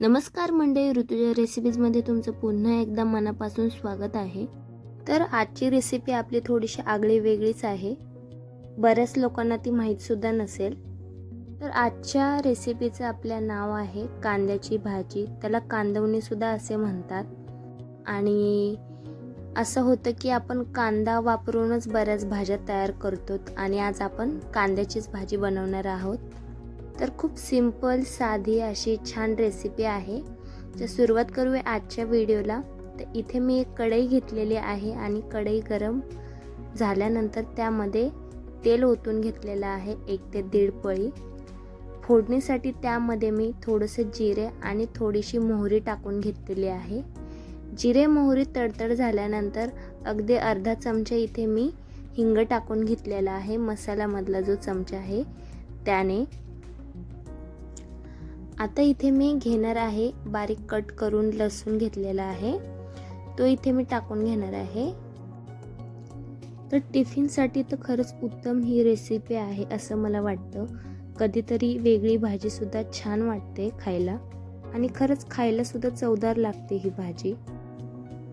नमस्कार मंडळी ऋतुजा रेसिपीजमध्ये तुमचं पुन्हा एकदा मनापासून स्वागत आहे. तर आजची रेसिपी आपली थोडीशी आगळी वेगळीच आहे. बऱ्याच लोकांना ती माहीतसुद्धा नसेल. तर आजच्या रेसिपीचं आपल्या नाव आहे कांद्याची भाजी. त्याला कांदवणीसुद्धा असे म्हणतात. आणि असं होतं की आपण कांदा वापरूनच बऱ्याच भाज्या तयार करतो आणि आज आपण कांद्याचीच भाजी बनवणार आहोत. तर खूप सिंपल साधी अशी छान रेसिपी आहे. तर सुरुवात करूया आजच्या व्हिडिओला तर इथे मी एक कढई घेतलेली आहे आणि कढई गरम झाल्यानंतर त्यामध्ये तेल ओतून घेतलेलं आहे एक ते दीड पळी. फोडणीसाठी त्यामध्ये मी थोडंसं जिरे आणि थोडीशी मोहरी टाकून घेतलेली आहे. जिरे मोहरी तडतड झाल्यानंतर अगदी अर्धा चमचा इथे मी हिंग टाकून घेतलेला आहे मसाल्यामधला जो चमचा आहे त्याने आता इथे मी घेणार आहे बारीक कट करून लसूण घेतलेला आहे. तो इथे मी टाकून घेणार आहे. तर टिफिनसाठी तर खरंच उत्तम ही रेसिपी आहे असं मला वाटतं. कधीतरी वेगळी भाजीसुद्धा छान वाटते खायला. आणि खरंच खायलासुद्धा चवदार लागते ही भाजी.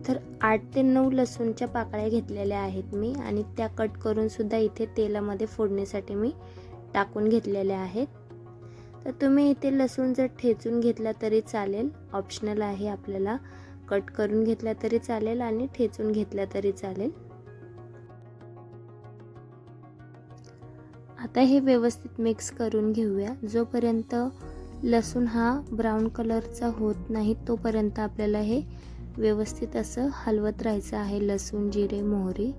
तर आठ ते नऊ लसूणच्या पाकळ्या घेतलेल्या आहेत मी आणि त्या कट करूनसुद्धा इथे तेलामध्ये फोडणीसाठी मी टाकून घेतलेल्या आहेत. तर तुम्ही इथे लसूण जर ठेचून घेतला तरी चालेल. ऑप्शनल आहे आपल्याला. कट करून घेतला तरी चालेल आणि ठेचून घेतला तरी चालेल. आता हे व्यवस्थित मिक्स करून घेऊया. जोपर्यंत लसूण हा ब्राऊन कलरचा होत नाही तोपर्यंत आपल्याला हे व्यवस्थित असं हलवत राहायचं आहे. लसूण जिरे मोहरी.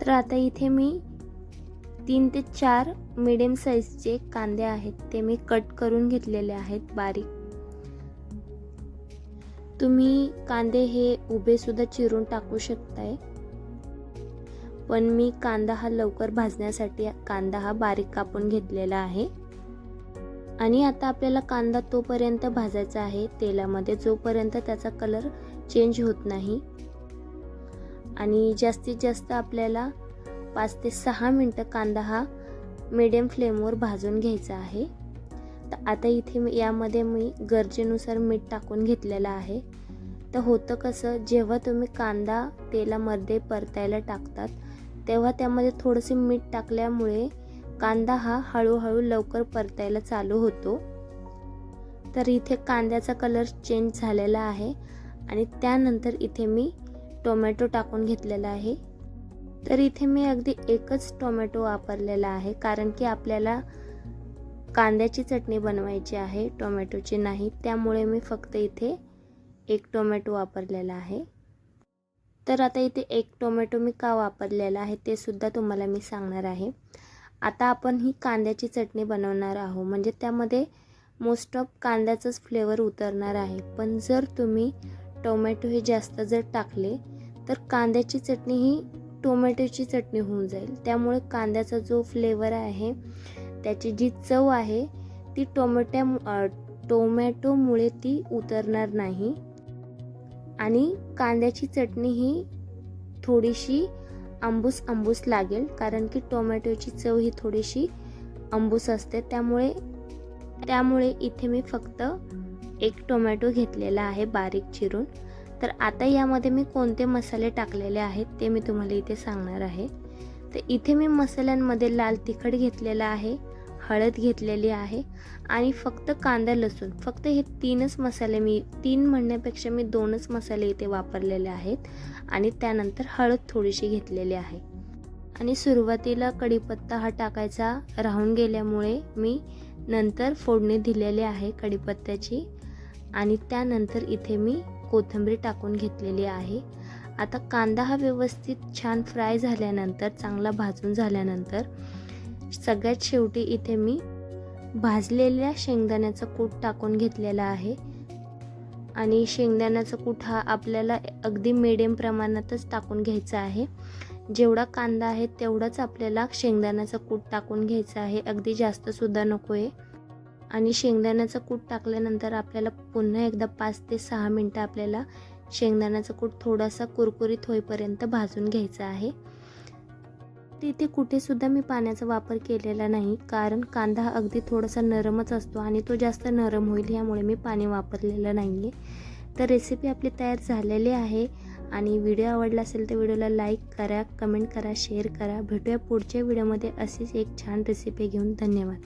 तर आता इथे मी तीन ते चार मिडियम साईजचे कांदे आहेत ते मी कट करून घेतलेले आहेत बारीक. तुम्ही कांदे हे उभे सुद्धा चिरून टाकू शकताय. पण मी कांदा हा लवकर भाजण्यासाठी कांदा हा बारीक कापून घेतलेला आहे. आणि आता आपल्याला कांदा तोपर्यंत भाजायचा आहे तेलामध्ये जोपर्यंत त्याचा कलर चेंज होत नाही. आणि जास्तीत जास्त आपल्याला पाच ते सहा मिनटं कांदा हा मिडियम फ्लेमवर भाजून घ्यायचा आहे. तर आता इथे मी यामध्ये मी गरजेनुसार मीठ टाकून घेतलेलं आहे. तर होतं कसं जेव्हा तुम्ही कांदा तेलामध्ये परतायला टाकतात तेव्हा त्यामध्ये थोडंसे मीठ टाकल्यामुळे कांदा हा हळूहळू लवकर परतायला चालू होतो. तर इथे कांद्याचा कलर चेंज झालेला आहे आणि त्यानंतर इथे मी टोमॅटो टाकून घेतलेला आहे. तर इथे मी अगदी एकच टोमॅटो वापरलेला आहे कारण की आपल्याला कांद्याची चटणी बनवायची आहे टोमॅटोची नाही त्यामुळे मी फक्त इथे एक टोमॅटो वापरलेला आहे. तर आता इथे एक टोमॅटो मी का वापरलेला आहे ते सुद्धा तुम्हाला मी सांगणार आहे. आता आपण ही कांद्याची चटणी बनवणार आहोत म्हणजे त्यामध्ये मोस्ट ऑफ कांद्याचंच फ्लेवर उतरणार आहे. पण जर तुम्ही टोमॅटो हे जास्त जर टाकले तर कांद्याची चटणी ही टोमॅटोची चटणी होऊन जाईल. त्यामुळे कांद्याचा जो फ्लेवर आहे त्याची जी चव आहे ती टोमॅट्या टोमॅटोमुळे ती उतरणार नाही. आणि कांद्याची चटणी ही थोडीशी आंबूस आंबूस लागेल कारण की टोमॅटोची चव ही थोडीशी आंबूस असते. त्यामुळे त्यामुळे इथे मी फक्त एक टोमॅटो घेतलेला आहे बारीक चिरून. तर आता यामध्ये मी कोणते मसाले टाकलेले आहेत ते मी तुम्हाला इथे सांगणार आहे. तर इथे मी मसाल्यांमध्ये लाल तिखट घेतलेला आहे हळद घेतलेली आहे आणि फक्त कांदा लसूण. फक्त हे तीनच मसाले मी तीन म्हणण्यापेक्षा मी दोनच मसाले इथे वापरलेले आहेत आणि त्यानंतर हळद थोडीशी घेतलेली आहे. आणि सुरुवातीला कढीपत्ता हा टाकायचा राहून गेल्यामुळे मी नंतर फोडणी दिलेली आहे कढीपत्त्याची आणि त्यानंतर इथे मी कोथिंबीर टाकून घेतलेली आहे. आता कांदा हा व्यवस्थित छान फ्राय झाल्यानंतर चांगला भाजून झाल्यानंतर सगळ्यात शेवटी इथे मी भाजलेल्या शेंगदाण्याचा कूट टाकून घेतलेला आहे. आणि शेंगदाण्याचा कूट हा आपल्याला अगदी मिडियम प्रमाणातच टाकून घ्यायचा आहे. जेवढा कांदा आहे तेवढाच आपल्याला शेंगदाण्याचा कूट टाकून घ्यायचा आहे. अगदी जास्तसुद्धा नको आहे आणि शेंगदाण्याचं कूट टाकल्यानंतर आपल्याला पुन्हा एकदा पाच ते सहा मिनटं आपल्याला शेंगदाण्याचं कूट थोडासा कुरकुरीत होईपर्यंत भाजून घ्यायचा आहे. तिथे कुठेसुद्धा मी पाण्याचा वापर केलेला नाही कारण कांदा हा अगदी थोडासा नरमच असतो आणि तो जास्त नरम होईल यामुळे मी पाणी वापरलेलं नाही आहे तर रेसिपी आपली तयार झालेली आहे आणि व्हिडिओ आवडला असेल तर व्हिडिओला लाईक करा कमेंट करा शेअर करा. भेटूया पुढच्या व्हिडिओमध्ये अशीच एक छान रेसिपी घेऊन. धन्यवाद.